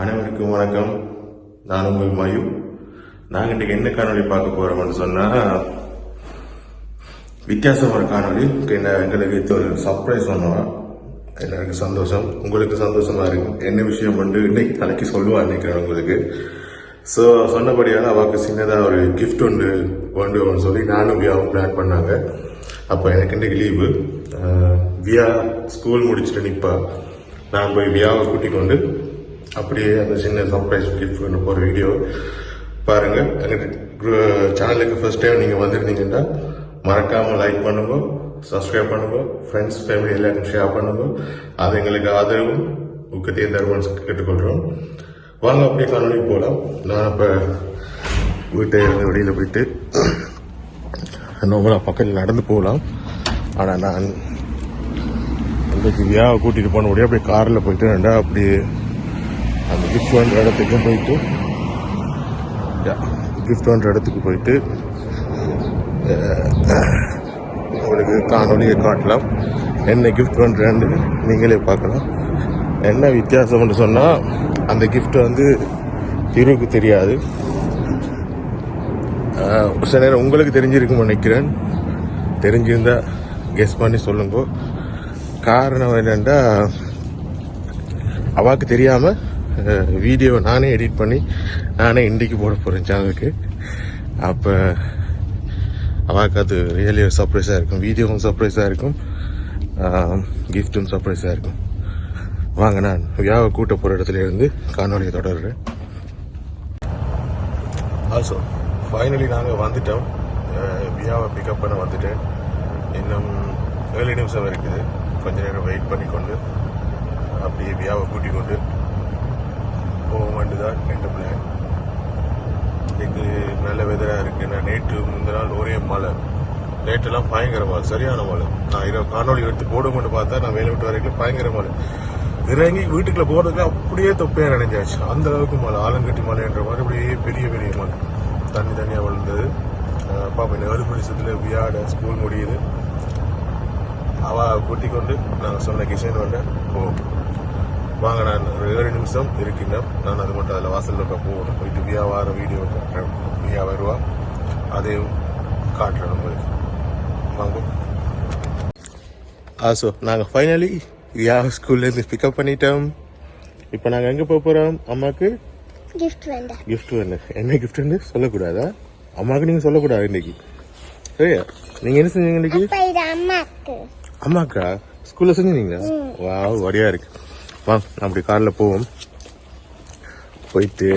அனைவருக்கும் வணக்கம். நான் உங்கள் மயு. நாங்கள் இன்றைக்கி என்ன காணொலி பார்க்க போகிறோம்னு சொன்னால் வித்தியாசமான காணொளி. என்ன எங்களுக்கு இது ஒரு சர்ப்ரைஸ் பண்ணுவோம் எனக்கு சந்தோஷம். உங்களுக்கு சந்தோஷமா இருக்கும் என்ன விஷயம் வந்து இன்னைக்கு நாளைக்கு சொல்லுவா நினைக்கிறேன் உங்களுக்கு. ஸோ சொன்னபடியால் அவருக்கு சின்னதாக ஒரு கிஃப்ட் ஒன்று வேண்டும்னு சொல்லி நானும் வியாவும் பிளான் பண்ணாங்க. அப்போ எனக்கு இன்றைக்கு லீவு வியா ஸ்கூல் முடிச்சுட்டு நிற்பா நான் போய் வியாவை கூட்டிக் கொண்டு அப்படியே அந்த சின்ன சர்ப்ரைஸ் கிஃப்ட் பண்ண போகிற வீடியோ பாருங்கள் எங்கள் சேனலுக்கு ஃபர்ஸ்ட் டைம் நீங்கள் வந்திருந்தீங்கன்னா மறக்காமல் லைக் பண்ணுங்க சப்ஸ்கிரைப் பண்ணுங்க ஃப்ரெண்ட்ஸ் ஃபேமிலி எல்லாருக்கும் ஷேர் பண்ணுங்க. அது எங்களுக்கு ஆதரவும் ஊக்கத்தையும் தருவன்னு கேட்டுக்கொள்கிறோம் வாங்க அப்படியே காணொலி போகலாம் நான் இப்போ வீட்டை இருந்து வெளியில் போயிட்டு நம்மளா பக்கத்தில் நடந்து போகலாம் ஆனால் நான் இன்றைக்கு வியாவை கூட்டிகிட்டு போன முடியும் அப்படியே காரில் போயிட்டு ரெண்டா அப்படியே கிஃப்ட் வாங்குற இடத்துக்கும் போயிட்டு கிஃப்ட் வாங்குற இடத்துக்கு போயிட்டு உங்களுக்கு காணொலியை காட்டலாம். என்ன கிஃப்ட் பண்ணுறேன்னு நீங்களே பார்க்கலாம். என்ன வித்தியாசம்னு சொன்னால் அந்த கிஃப்ட் வந்து திருவுக்கு தெரியாது. சில நேரம் உங்களுக்கு தெரிஞ்சிருக்கும் நினைக்கிறேன். தெரிஞ்சிருந்தா கெஸ் பண்ணி சொல்லுங்க. காரணம் என்னென்னா அவாக்கு தெரியாம வீடியோ நானே எடிட் பண்ணி நானே இன்றைக்கு போட போகிறேன் சேனலுக்கு அப்போ அவாக்கு அது ரியலி சர்ப்ரைஸாக இருக்கும். வீடியோவும் சர்ப்ரைஸாக இருக்கும். கிஃப்ட்டும் சர்ப்ரைஸாக இருக்கும். வாங்க நான் வியாவை கூட்ட போகிற இடத்துல இருந்து காணொலியை தொடர்றேன். ஆல்சோ ஃபைனலி நாங்கள் வந்துட்டோம். வியாவை பிக்கப் பண்ண வந்துட்டேன். இன்னும் ஏழு நிமிஷம் இருக்குது. கொஞ்ச நேரம் வெயிட் பண்ணிக்கொண்டு அப்படியே வியாவை கூட்டிக் கொண்டு போக தான் என்ற பிளான். இன்னைக்கு நல்ல வெதராக இருக்கு. நான் நேற்று முந்த நாள் ஒரே மழை. நேற்றெல்லாம் பயங்கர மழை. சரியான மழை. நான் இரவு காணொலி எடுத்து போடுமென்னு பார்த்தா நான் வேலை விட்டு வரைக்கும் பயங்கர மழை. இறங்கி வீட்டுக்குள்ள போகிறதுக்கு அப்படியே தொப்பையாக நினைஞ்சாச்சு. அந்த அளவுக்கு மழை. ஆலங்கட்டி மலைன்ற மாதிரி அப்படியே பெரிய பெரிய மழை. தண்ணி தண்ணியாக விழுந்தது பாப்பா இந்த ஏழு நிமிஷத்துல வியாட ஸ்கூல் முடியுது. அவ கூட்டிக் கொண்டு நாங்கள் சொன்ன கிஷன் வந்து போவோம் வாங்க நான் ஒரு ஏழு நிமிஷம் இருக்கின்றோம் நான் அது மட்டும் அதில் வாசலில் இருக்க போகணும். போயிட்டு வியா வார வீடியோ காட்டுறேன் வியா வருவா அதையும் காட்டுறேன் உங்களுக்கு. வாங்க. ஆசோ நாங்கள் ஃபைனலி வியா ஸ்கூல்லேருந்து பிக்கப் பண்ணிட்டோம். இப்போ நாங்கள் எங்கே போக போகிறோம் அம்மாவுக்கு கிஃப்ட் வேண்டாம் gift வேணும் என்ன கிஃப்ட்னு சொல்லக்கூடாதா? அம்மாவுக்கு நீங்கள் சொல்லக்கூடாது இன்னைக்கு? சரியா? நீங்கள் என்ன செஞ்சீங்க இன்னைக்கு? அம்மாக்கு. ஸ்கூல்ல செஞ்சீங்க வா வடியா இருக்கு. வா நான் அப்படி காரில் போவோம். போயிட்டு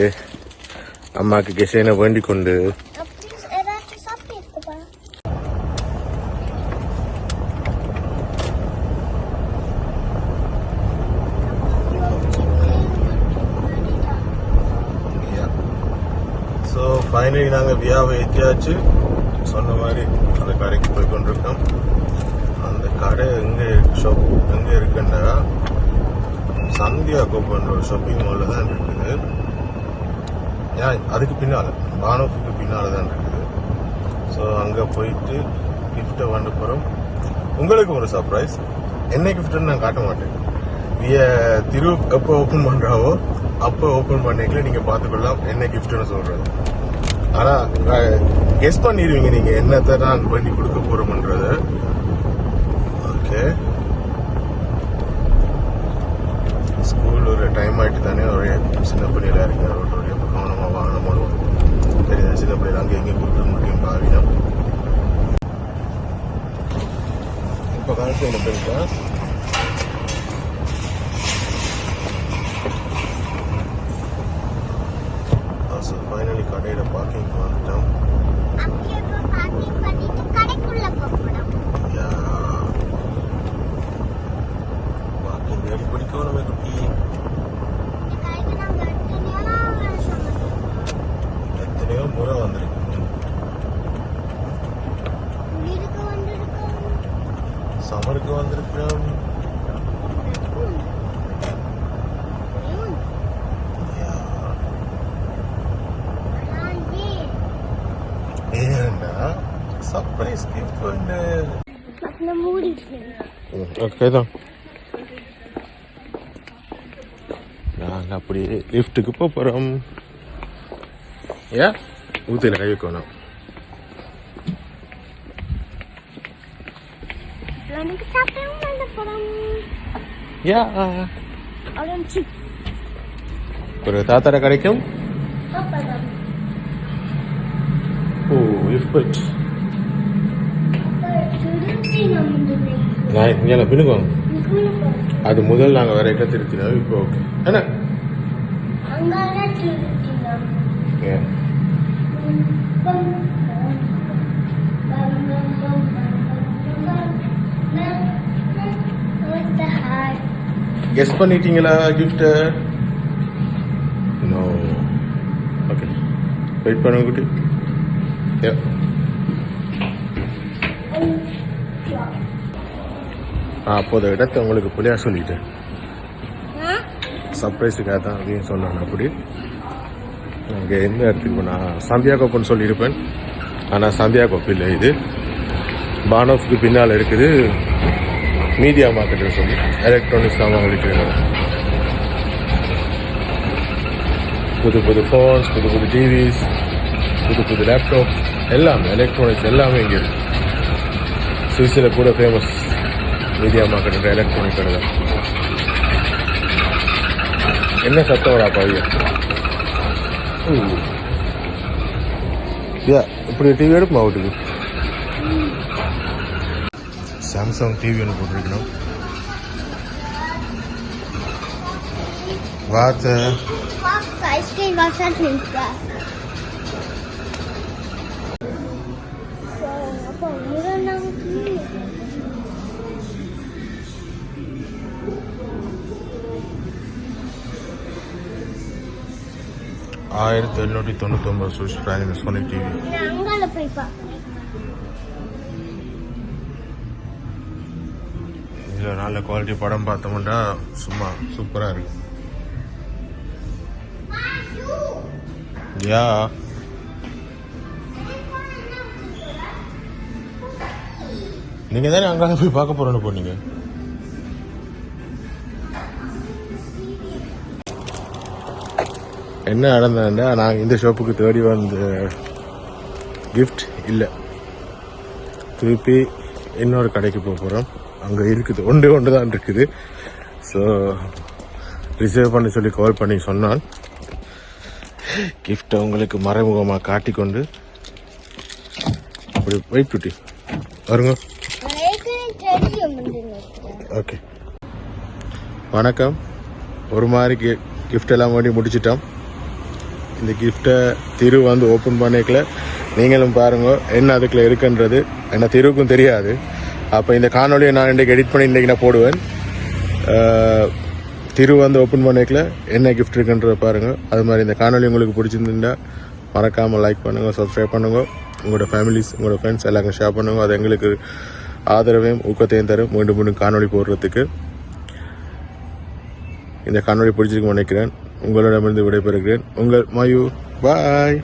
அம்மாக்கு கெசேனை வேண்டிக் கொண்டு. ஸோ ஃபைனலி நாங்கள் வியாவை ஏற்றியாச்சு சொன்ன மாதிரி அந்த கடைக்கு போய் கொண்டிருக்கோம். அந்த கடை எங்கே ஷாப் எங்கே இருக்குன்னா சந்தியா கோப்பன்ற ஒரு ஷாப்பிங் மாலில் தான் இருக்குது. ஏன் அதுக்கு பின்னால் பானோஃபுக்கு பின்னால் தான் இருக்குது. ஸோ அங்கே போயிட்டு கிஃப்ட்டை வாங்க போகிறோம் உங்களுக்கு ஒரு சர்ப்ரைஸ் என்ன கிஃப்ட்னு நான் காட்ட மாட்டேன். நீ திரு எப்போ ஓப்பன் பண்ணுறாவோ அப்போ ஓப்பன் பண்ணிக்கல நீங்கள் பார்த்துக்கொள்ளலாம். என்ன கிஃப்ட்னு சொல்கிறது ஆனால் கெஸ் பண்ணிடுவீங்க நீங்கள் என்னத்தை நான் பண்ணி கொடுக்க போகிறோம்ன்றதை ஓகே ஸ்கூல் ஒரு டைம் ஆயிட்டு தானே ஒரே சின்ன பிள்ளையில இருக்கிற ரோட்டோடைய கவனமாக வாகனம் போடுவோம் தெரியுது சின்ன பிள்ளைல அங்கே எங்கேயும் கொடுக்க முடியும் பாவினம் இப்போ காலத்து ஒன்று போயிருக்கா ஃபைனலி கடையில் பார்க்கிங் வந்துட்டோம் அப்படியே இப்போ பார்க்கிங் பண்ணிட்டு கடைக்குள்ள போகணும் பார்க்கிங் ரெடி பண்ணிக்கணும் குட்டி இந்த கடைக்கு நாங்க எத்தனையோ வருஷம் எத்தனையோ முறை வந்திருக்கு வீடுக்கு வந்திருக்கோம் சமருக்கு வந்திருக்கிறோம் ஏன்னா சர்ப்ரைஸ் கிஃப்ட் பண்ணு அப்புறம் மூடிட்டு ஓகே தான் நாங்கள் அப்படியே லிஃப்ட்டுக்கு போக போகிறோம் ஏன் ஊற்றில கை வைக்கணும் எனக்கு சாப்பிடவும் நல்ல படம் யா அவன் சிப் ஒரு தாத்தாட கிடைக்கும் பப்படம் ஓ லிஃப்ட் திருத்தி நான் இங்கே பின்னுக்குவாங்க அது முதல் நாங்கள் வேற எங்கே திருத்தினோம் இப்போ ஓகே என்ன? அங்கால கெஸ் பண்ணிட்டீங்களா கிஃப்ட்டை நோ ஓகே வெயிட் பண்ணுங்க குட்டி. ஆ அப்போத இடத்தை உங்களுக்கு புள்ளியா சொல்லிட்டேன் சர்ப்ரைஸுக்காக தான் அதையும் சொன்னான் அப்படி. அங்கே எந்த இடத்துக்கு போனால் சந்தியா கோப்பன்னு சொல்லியிருப்பேன். ஆனால் சந்தியா கோப்பு இல்லை இது. பானோஃப்க்கு பின்னால் இருக்குது மீடியா மார்க்கெட்டு சொல்லி எலக்ட்ரானிக்ஸ் சாமான் விற்கிறது புது புது ஃபோன்ஸ் புது புது டிவிஸ் புது புது லேப்டாப் எல்லாமே எலக்ட்ரானிக்ஸ் எல்லாமே இங்கே இருக்கு. சுவிஸில் கூட ஃபேமஸ் மீடியா மார்க்கெட் எலக்ட்ரானிக் கடை தான். என்ன சத்தம் வரா பையன் யா இப்படி டிவி எடுப்புமா வீட்டுக்கு? சாம்சங் டிவி ஒன்று போட்டிருக்கணும். வார்த்தை ஐஸ்கிரீம் வாசல் ஆயிரத்தி எழுநூற்றி தொண்ணூத்தொம்பது சுவிஸ் ஃப்ராங்க் சோனி டிவி இதில் நல்ல குவாலிட்டி படம் பார்த்தோம்னா சும்மா சூப்பராக இருக்கு. யா. நீங்கள் தானே அங்கே போய் பார்க்க போகிறோன்னு போனீங்க? என்ன நடந்ததுன்னா நாங்கள் இந்த ஷாப்புக்கு தேடி வந்த கிஃப்ட் இல்லை. திருப்பி இன்னொரு கடைக்கு போக போகிறோம் அங்கே இருக்குது. ஒன்று ஒன்று தான் இருக்குது. ஸோ ரிசர்வ் பண்ணி சொல்லி கால் பண்ணி சொன்னான். கிஃப்ட்டை உங்களுக்கு மறைமுகமாக காட்டிக்கொண்டு. அப்படி வெயிட் குட்டி வருங்க. ஓகே வணக்கம். ஒரு மாதிரி கிஃப்ட் எல்லாம் வேண்டி முடிச்சிட்டோம். இந்த கிஃப்ட்டை திரு வந்து ஓப்பன் பண்ணிக்கல. நீங்களும் பாருங்கள் என்ன அதுக்குள்ள இருக்குன்றது. என்ன திருவுக்கும் தெரியாது. அப்போ இந்த காணொலியை நான் இன்றைக்கு எடிட் பண்ணி இன்றைக்கி நான் போடுவேன். திரு வந்து ஓப்பன் பண்ணிக்கல. என்ன கிஃப்ட் இருக்குன்றத பாருங்கள் அது மாதிரி இந்த காணொலி உங்களுக்கு பிடிச்சிருந்துட்டா மறக்காமல் லைக் பண்ணுங்க சப்ஸ்கிரைப் பண்ணுங்க. உங்களோட ஃபேமிலிஸ் உங்களோட ஃப்ரெண்ட்ஸ் எல்லாருக்கும் ஷேர் பண்ணுங்கள் அது எங்களுக்கு ஆதரவையும் ஊக்கத்தையும் தரும். மீண்டும் மீண்டும் காணொளி போடுறதுக்கு. இந்த காணொலி பிடிச்சிருக்கும் நினைக்கிறேன். உங்களிடமிருந்து விடைபெறுகிறேன். உங்கள் மயூ பாய்